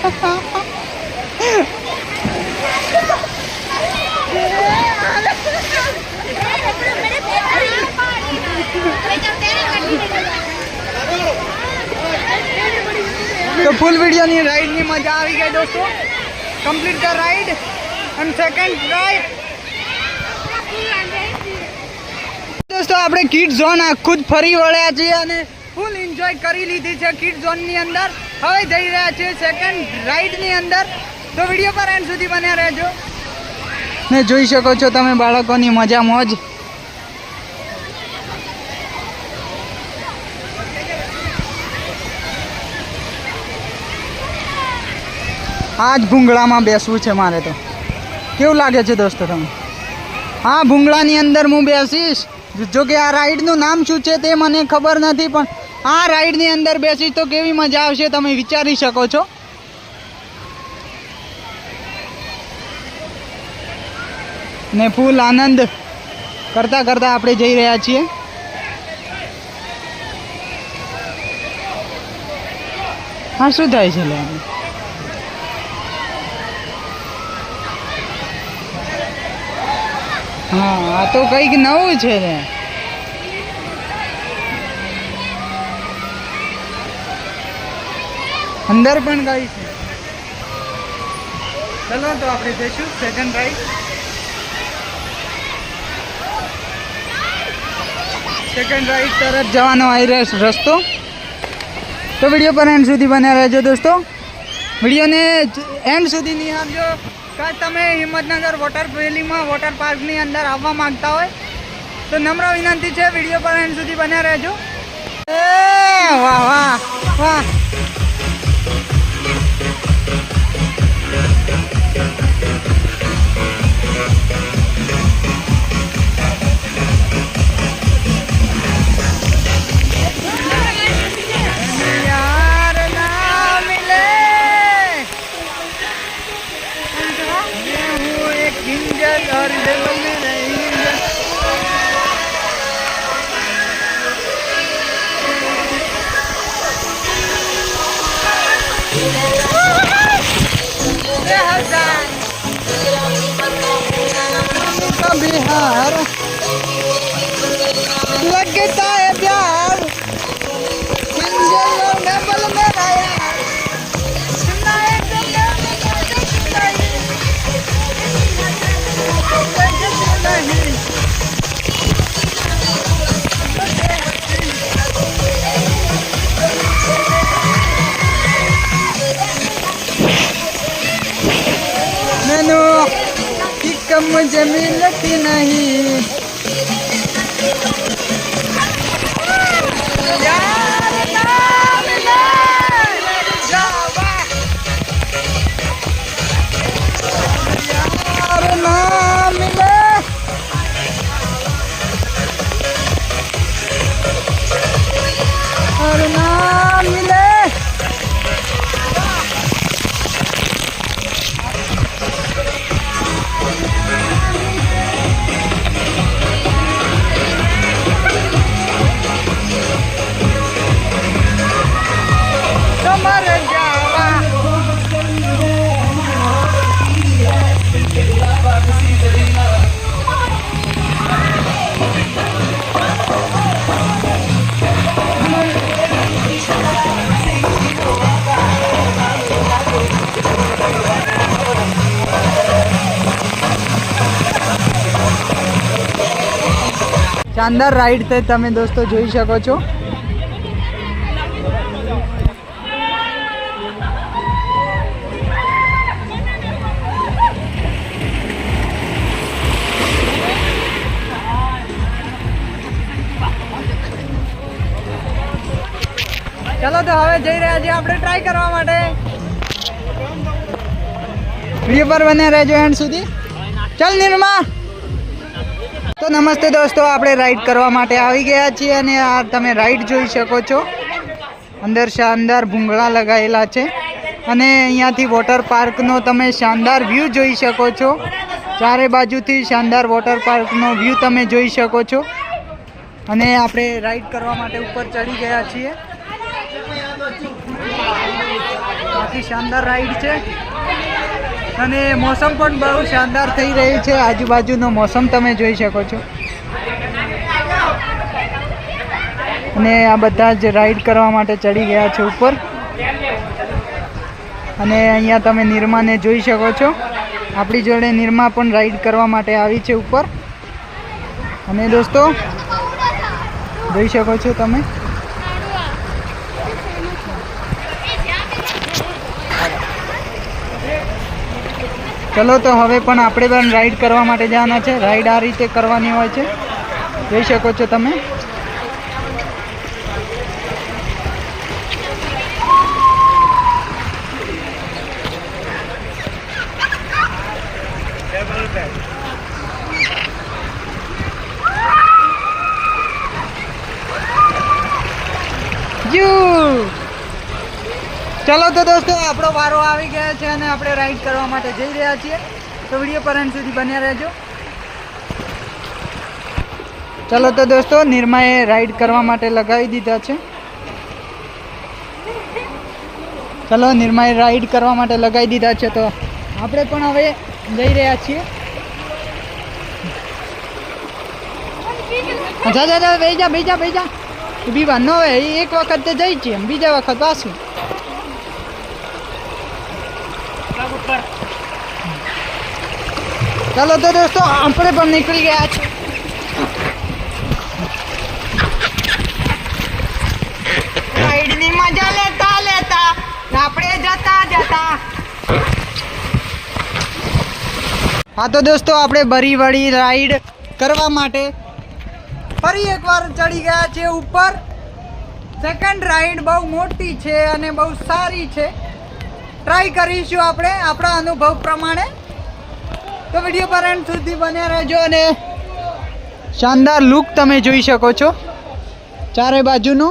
તો ફૂલ વિડીયોની રાઈડની મજા આવી ગઈ દોસ્તો. Complete the ride and second ride દોસ્તો, આપણે કિડ ઝોન આખું જ ફરી વળ્યા છીએ અને એન્જોય કરી લીધી છે કિડ ઝોનની અંદર. હવે જઈ રહ્યા છીએ સેકન્ડ રાઈડની અંદર. તો વીડિયો પર એન્ડ સુધી બન્યા રહેજો. ને જોઈ શકો છો તમે બાળકોની મજા મોજ. આ જ ભૂંગળામાં બેસવું છે મારે તો. કેવું લાગે છે દોસ્તો તમે હા, ભૂંગળાની અંદર હું બેસીશ. જો કે આ રાઈડનું નામ શું છે તે મને ખબર નથી, પણ આ રાઈડની અંદર બેસી તો કેવી મજા આવશે તમે વિચારી શકો છો. ને ફૂલ આનંદ કરતા કરતા આપણે જઈ રહ્યા છીએ. હા, શું થાય છે હા, આ તો કંઈક નવું છે રે અંદર પણ ગાય છે. ચલો તો આપણે જઈશું સેકન્ડ રાઈડ. સેકન્ડ રાઈડ તરફ જવાનો આવી રસ્તો. તો વીડિયો પર એન્ડ સુધી બન્યા રહેજો દોસ્તો. વિડીયોને એન્ડ સુધી નિહાળજો. કાં તમે હિંમતનગર વોટર વેલીમાં વોટર પાર્કની અંદર આવવા માંગતા હોય, તો નમ્ર વિનંતી છે, વીડિયો પર એન્ડ સુધી બન્યા રહેજો. એ, વાહ વાહ વાહ. જમીન નથી નહીં શાનદાર રાઈડ તમે દોસ્તો જોઈ શકો છો. ચલો તો હવે જઈ રહ્યા છીએ આપણે ટ્રાય કરવા માટે. વીડિયો પર બને રહેજો એન્ડ સુધી. ચાલ નિર્મા. તો નમસ્તે દોસ્તો, આપણે રાઈડ કરવા માટે આવી ગયા છીએ અને આ તમે રાઈડ જોઈ શકો છો. અંદર શાનદાર ભૂંગળા લગાવેલા છે. અને અહીંયાથી વોટર પાર્કનો તમે શાનદાર વ્યૂ જોઈ શકો છો. ચારે બાજુથી શાનદાર વોટર પાર્કનો વ્યૂ તમે જોઈ શકો છો. અને આપણે રાઈડ કરવા માટે ઉપર ચડી ગયા છીએ. બાકી શાનદાર રાઈડ છે. અને મોસમ પણ બહુ શાનદાર થઈ રહી છે. આજુબાજુનો મોસમ તમે જોઈ શકો છો. અને આ બધા જ રાઈડ કરવા માટે ચડી ગયા છે ઉપર. અને અહીંયા તમે નિરમાને જોઈ શકો છો. આપણી જોડે નિરમા પણ રાઈડ કરવા માટે આવી છે ઉપર. અને દોસ્તો, જોઈ શકો છો તમે. ચલો તો હવે પણ આપણે પણ રાઈડ કરવા માટે જવાના છે. રાઈડ આ રીતે કરવાની હોય છે. જોઈ શકો છો તમે. જુ ચલો તો દોસ્તો, આપણો વારો આવી ગયા છે અને આપણે રાઈડ કરવા માટે જઈ રહ્યા છીએ. તો વીડિયો પર સુધી બન્યા રહેજો. ચલો તો દોસ્તો, નિર્માએ રાઈડ કરવા માટે લગાવી દીધા છે. ચલો, નિર્માએ રાઈડ કરવા માટે લગાવી દીધા છે. તો આપણે પણ હવે જઈ રહ્યા છીએ. જા જા જા બેજા બેજા બેજા વાર ન હોય, એક વખત જઈ છીએ. બીજા વખત પાછું. ચાલો તો દોસ્તો આપણે પણ નીકળી ગયા છે રાઈડની મજા લેતા લેતા આપણે જતા જતા હા તો દોસ્તો આપણે બરીવાળી રાઈડ કરવા માટે ફરી એકવાર ચડી ગયા છે ઉપર. સેકન્ડ રાઈડ બહુ મોટી છે અને બહુ સારી છે. ટ્રાય કરીશું આપણે, આપણા અનુભવ પ્રમાણે. તો વીડિયો પર એન્ડ સુધી બન્યા રહેજો અને શાનદાર લુક તમે જોઈ શકો છો. ચારે બાજુનો.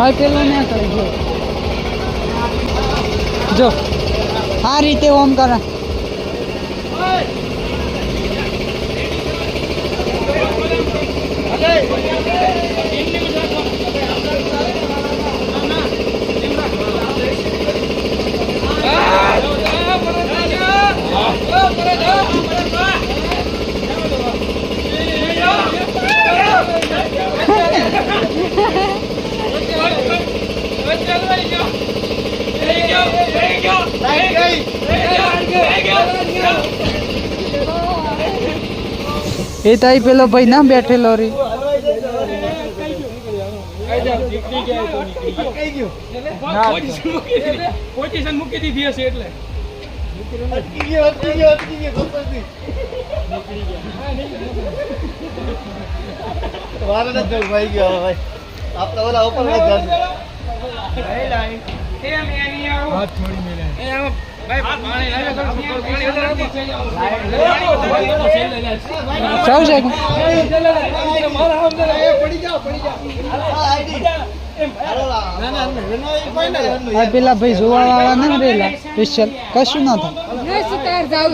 હા પેલો ના કરે જો. આ રીતે ઓમ કરે. એ તાઈ પેલો ભાઈ ના બેઠેલો રે. આપડે મૂકી દીધી હશે એટલે. એમ એની આવું? હાથ છોડી મેલે સૌ છે પેલા ભાઈ જોવા વાળા ને પેલા સ્પેશિયલ કશું ના થાય. પકડી સુતાર જાવ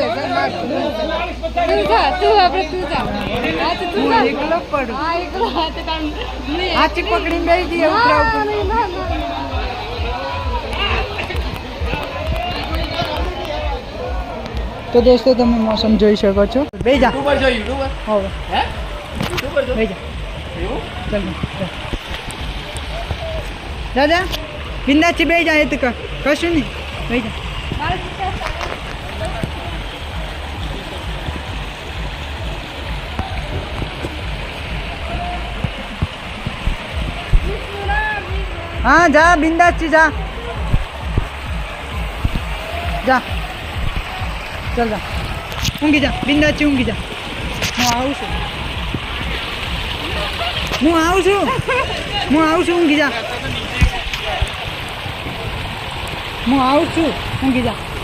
તો દોસ્તો તમે મોસમ જોઈ શકો છો. બે જા. યુટ્યુબર છો યુટ્યુબર. હવે. હે? બે જા. એવું? ચાલ દાદા બિંદાથી બે જા તો કશું નહીં. બે જા. હા જા બિંદાસથી જા. જા. ચાલ જા. ઊંઘી જા. બિંદાચી ઊંઘી જા. હું આવું છું. હું આવું છું. હું આવું છું. ઊંઘી જા. હું આવું છું. ઊંઘી જા.